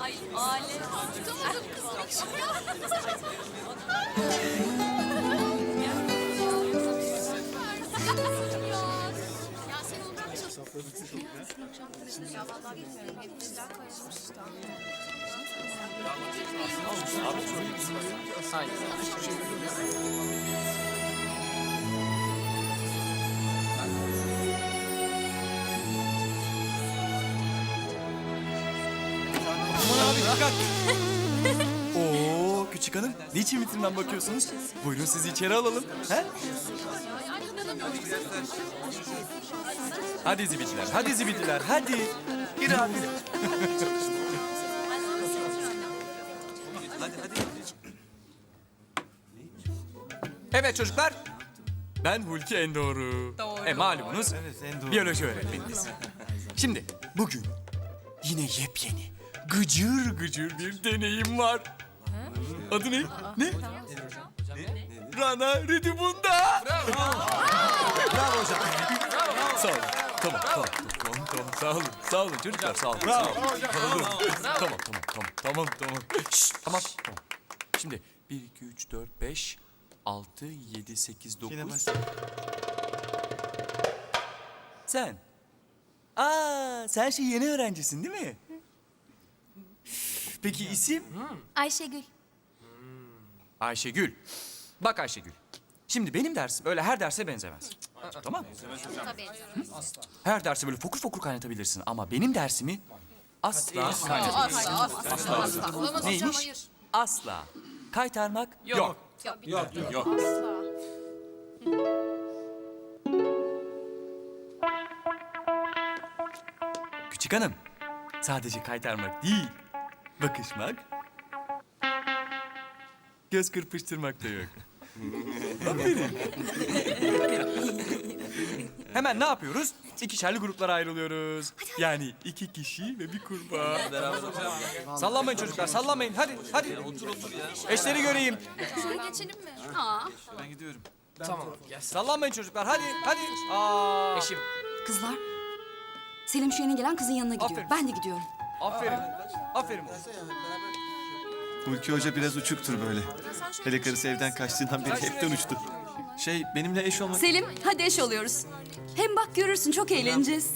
Ay aile. Tutamadım kızım. Ya dikkat. Oo küçük hanım niçin vitrinden bakıyorsunuz? Buyurun sizi içeri alalım. He? Hadi zibidiler, hadi zibidiler, hadi. Gir abi. Evet çocuklar. Ben Hulki Endoğru. Doğru. E malumunuz biyoloji öğretmeniniz. Şimdi bugün yine yepyeni, gıcır gıcır bir deneyim var. Adı ne? Ne? Rana Redibunda. Bravo hocam. Sağ olun. Tamam, tamam, tamam, tamam. Sağ olun, sağ olun çocuklar, sağ olun. Bravo. Sağ olun. Tamam, tamam, tamam, tamam, tamam. Şşt, tamam, tamam. Şimdi 1, 2, 3, 4, 5, 6, 7, 8, 9. Sen. Aa, sen şey yeni öğrencisin değil mi? Peki isim? Ayşegül. Ayşegül. Bak Ayşegül. Şimdi benim dersim öyle her derse benzemez. Tamam mı? Tabii. Her dersi böyle fokur fokur kaynatabilirsin ama benim dersimi asla kaynatabilirsin. Asla. Asla. Olamaz hocam Neymiş? hayır. Asla. Kaytarmak yok. Yok. Yok. Asla. Küçük hanım, sadece kaytarmak değil, bakışmak, göz kırpıştırmak da yok. Aferin. Hemen ne yapıyoruz? İkişerli gruplara ayrılıyoruz. Yani iki kişi ve bir kurbağa. Sallanmayın çocuklar, sallanmayın. Hadi, hadi. Otur otur ya. Eşleri göreyim. Şöyle geçelim mi? Aa. Sallanmayın çocuklar, hadi, hadi. Aa, Eşim. Kızlar, Selim şu yeni gelen kızın yanına gidiyor. Aferin. Ben de gidiyorum. Aferin. Aferin. Hulki Hoca biraz uçuktur böyle. Hele karısı evden kaçtığından beri hepten uçtu. Şey benimle eş olmak... Selim, hadi eş oluyoruz. Hem bak görürsün çok eğleneceğiz.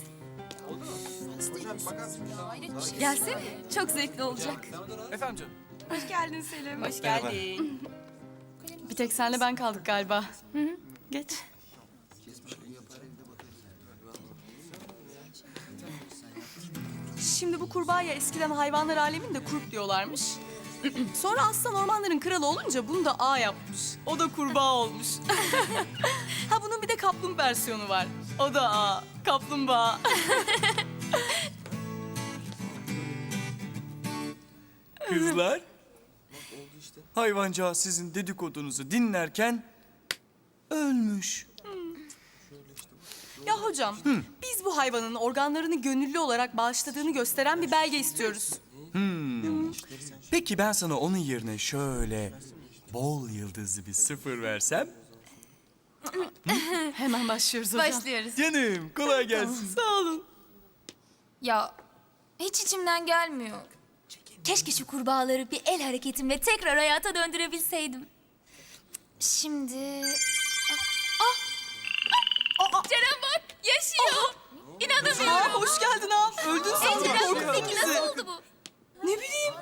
Gelsene, çok zevkli olacak. Efendim canım. Hoş geldin Selim. Hoş geldin. Bir tek senle ben kaldık galiba. Geç. Şimdi bu kurbağaya eskiden hayvanlar aleminde kurt diyorlarmış. Sonra aslan ormanların kralı olunca bunu da ağ yapmış. O da kurbağa olmuş. ha bunun bir de kaplumbağa versiyonu var. O da ağ, kaplumbağa. Kızlar. Hayvancağız sizin dedikodunuzu dinlerken ölmüş. Ya hocam, biz bu hayvanın organlarını gönüllü olarak bağışladığını gösteren bir belge istiyoruz. Peki ben sana onun yerine şöyle bol yıldızlı bir sıfır versem? Hemen başlıyoruz hocam. Başlıyoruz. Canım kolay gelsin. Sağ olun. Ya hiç içimden gelmiyor. Keşke şu kurbağaları bir el hareketimle tekrar hayata döndürebilseydim. Şimdi... yaşıyor. İnanamıyorum. Aa, hoş geldin ağam. Öldün sandım korkuttun peki nasıl oldu bu? Ne bileyim.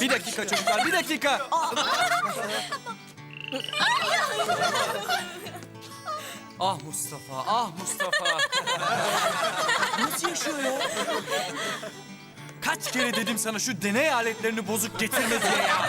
Bir dakika çocuklar bir dakika. ah Mustafa ah Mustafa. Nasıl yaşıyor ya? Kaç kere dedim sana şu deney aletlerini bozuk getirme diye ya.